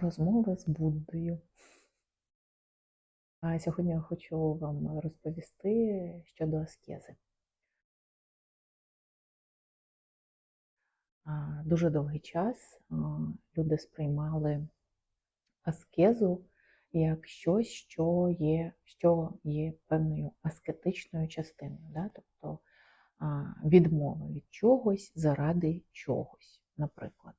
Розмови з Буддою. А сьогодні я хочу вам розповісти щодо аскези. Дуже довгий час люди сприймали аскезу як щось, що є, що є певною аскетичною частиною, да? тобто відмова від чогось заради чогось, наприклад,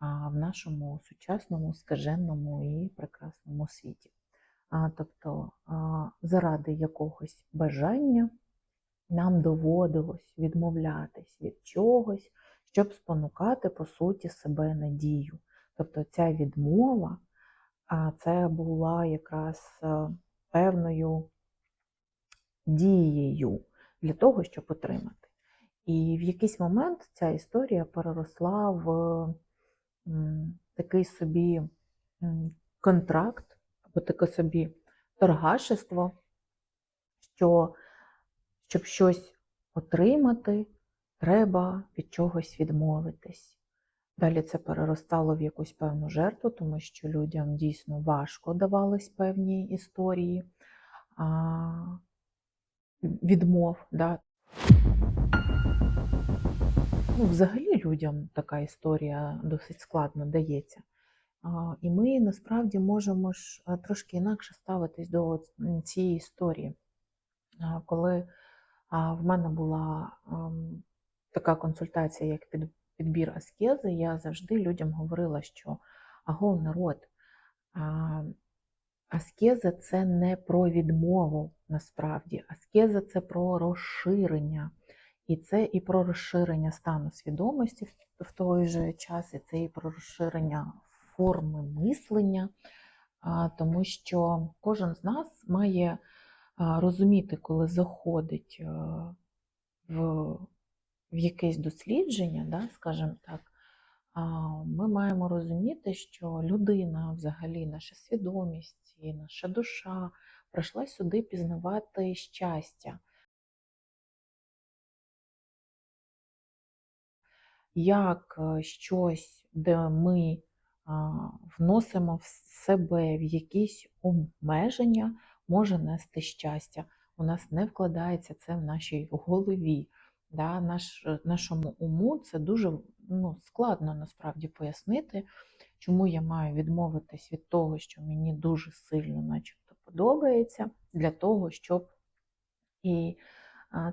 в нашому сучасному, скаженному і прекрасному світі. Тобто заради якогось бажання нам доводилось відмовлятись від чогось, щоб спонукати, по суті, себе на дію. Тобто ця відмова, це була якраз певною дією для того, щоб отримати. І в якийсь момент ця історія переросла в такий собі контракт, або таке собі торгашество, що щоб щось отримати, треба від чогось відмовитись. Далі це переростало в якусь певну жертву, тому що людям дійсно важко давались певні історії а, відмов. Да. Ну, взагалі людям така історія досить складно дається. І ми насправді можемо ж е, трошки інакше ставитись до цієї історії. Коли в мене була ем, така консультація, як підбір аскези, я завжди людям говорила, що агов народ, аскеза це не про відмову насправді, аскеза це про розширення. І це і про розширення стану свідомості в- той же час, і це і про розширення форми мислення, тому що кожен з нас має розуміти, коли заходить в, в якесь дослідження, да, скажімо так, ми маємо розуміти, що людина, взагалі, наша свідомість і наша душа прийшла сюди пізнавати щастя. Як е, щось, де ми вносимо в себе в якісь обмеження, може нести щастя. У нас не вкладається це в нашій голові. Да? Наш, нашому уму це дуже ну, складно насправді пояснити, чому я маю відмовитись від того, що мені дуже сильно начебто подобається, для того, щоб і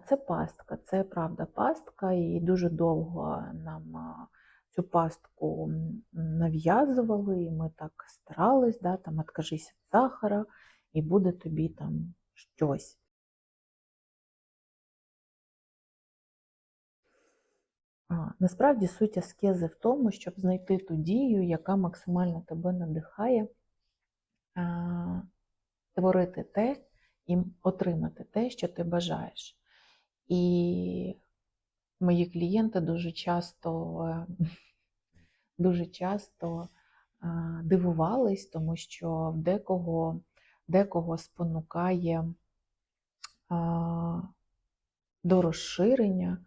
Це пастка, це правда пастка, і дуже довго нам цю пастку нав'язували, і ми так старались, да, там откажись від сахара, і буде тобі там щось. Насправді суть аскези в тому, щоб знайти ту дію, яка максимально тебе надихає, творити те і отримати те, що ти бажаєш. І мої клієнти дуже часто дуже часто дивувались, тому що в декого, декого спонукає до розширення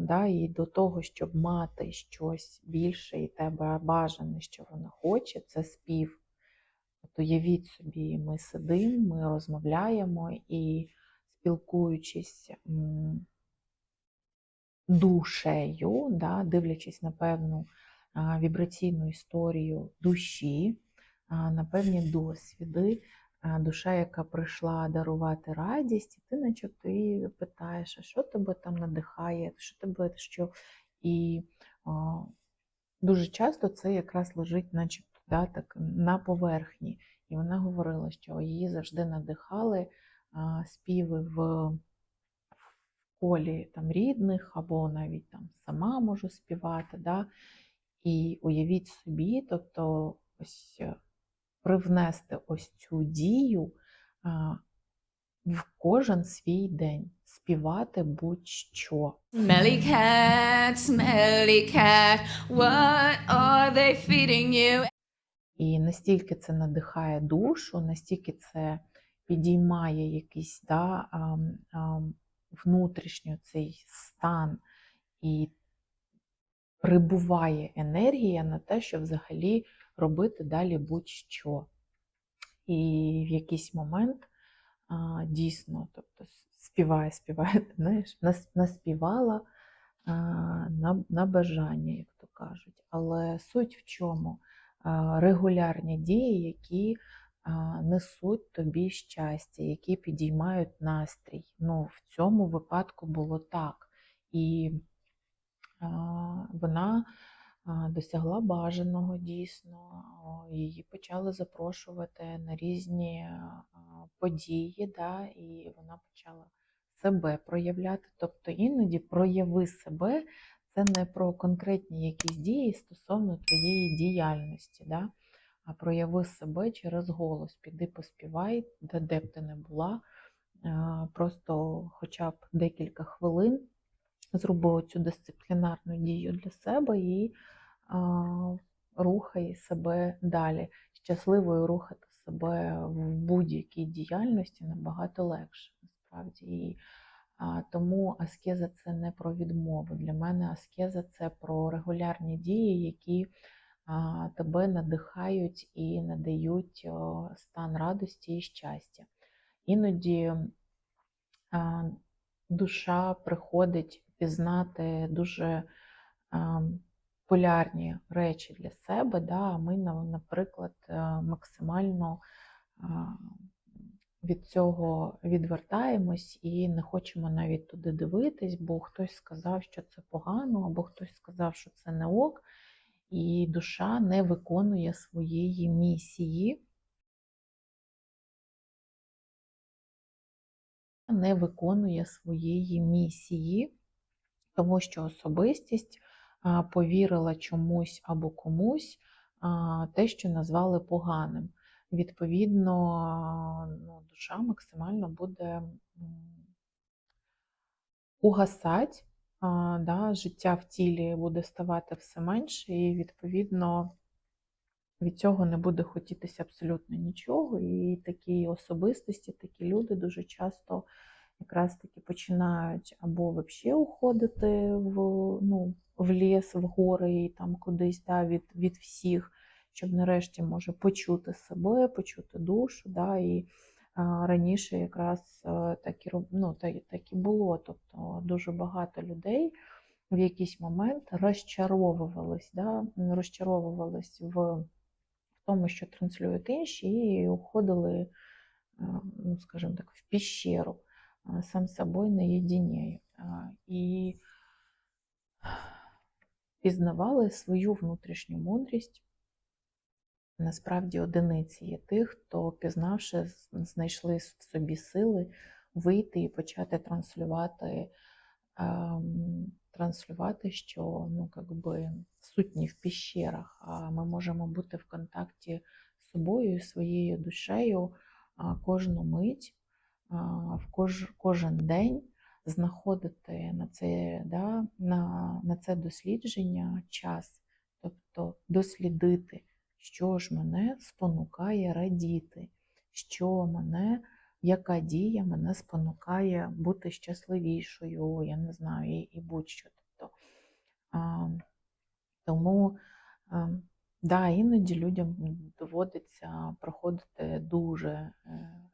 да, і до того, щоб мати щось більше і тебе бажане, що вона хоче, це спів. От уявіть собі, ми сидимо, ми розмовляємо і спілкуючись душею, да, дивлячись на певну вібраційну історію душі, на певні досвіди, душа, яка прийшла дарувати радість, і ти начебто її питаєш, а що тебе там надихає, що тебе що. І а, дуже часто це якраз лежить, начебто, да, так, на поверхні. І вона говорила, що її завжди надихали співи в колі там, рідних, або навіть там сама можу співати. Да? І уявіть собі, тобто ось е, привнести ось цю дію а, в кожен свій день, співати будь-що. Smelly cat, smelly cat, what are they feeding you? І настільки це надихає душу, настільки це підіймає якийсь да, внутрішньо цей стан і прибуває енергія на те, щоб взагалі робити далі будь-що. І в якийсь момент дійсно, тобто співає, співає, знаєш, наспівала на, на бажання, як то кажуть. Але суть в чому? Регулярні дії, які несуть тобі щастя, які підіймають настрій. Ну, в цьому випадку було так. І вона досягла бажаного дійсно, її почали запрошувати на різні події, да, і вона почала себе проявляти. Тобто іноді прояви себе це не про конкретні якісь дії стосовно твоєї діяльності. Да? А прояви себе через голос. Піди поспівай, де, б ти не була. Просто хоча б декілька хвилин зроби цю дисциплінарну дію для себе і рухай себе далі. Щасливою рухати себе в будь-якій діяльності набагато легше, насправді. І, тому аскеза це не про відмову. Для мене аскеза це про регулярні дії, які тебе надихають і надають стан радості і щастя. Іноді душа приходить пізнати дуже полярні речі для себе. Да? а Ми, наприклад, е, максимально від цього відвертаємось і не хочемо навіть туди дивитись, бо хтось сказав, що це погано, або хтось сказав, що це не ок, і душа не виконує своєї місії. не виконує своєї місії, тому що особистість повірила чомусь або комусь те, що назвали поганим. Відповідно, ну, душа максимально буде угасати, да, життя в тілі буде ставати все менше, і відповідно від цього не буде хотітися абсолютно нічого. І такі особистості, такі люди дуже часто якраз таки починають або взагалі уходити в, ну, в ліс, в гори і там кудись да, від, від всіх, щоб нарешті може почути себе, почути душу. Да, і раніше якраз е, так і, ну, так, і було. Тобто дуже багато людей в якийсь момент розчаровувались, да, розчаровувались в в тому, що транслюють інші, і уходили, е, ну, скажімо так, в піщеру е, сам собою наєдині. Е, І пізнавали свою внутрішню мудрість. Насправді одиниці є тих, хто, пізнавши, знайшли в собі сили вийти і почати транслювати, ем, транслювати, що ну, как би, сутні в піщерах, а ми можемо бути в контакті з собою своєю душею кожну мить, в кож, кожен день знаходити на це, да, на, на це дослідження час, тобто дослідити що ж мене спонукає радіти, що мене, яка дія мене спонукає бути щасливішою, я не знаю, і, будь-що. Тобто, а, тому а, да, іноді людям доводиться проходити дуже е,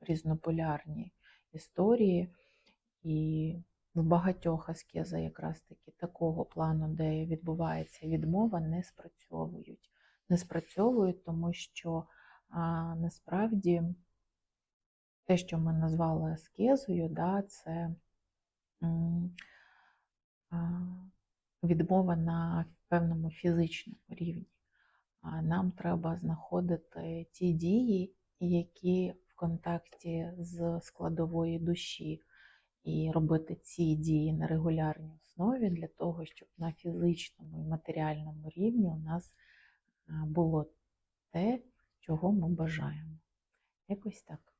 різнополярні історії, і в багатьох аскеза якраз таки такого плану, де відбувається відмова, не спрацьовують не спрацьовують, тому що а, насправді те, що ми назвали аскезою, да, це відмова на певному фізичному рівні. Нам треба знаходити ті дії, які в контакті з складової душі, і робити ці дії на регулярній основі для того, щоб на фізичному і матеріальному рівні у нас було те, чого ми бажаємо. Якось так.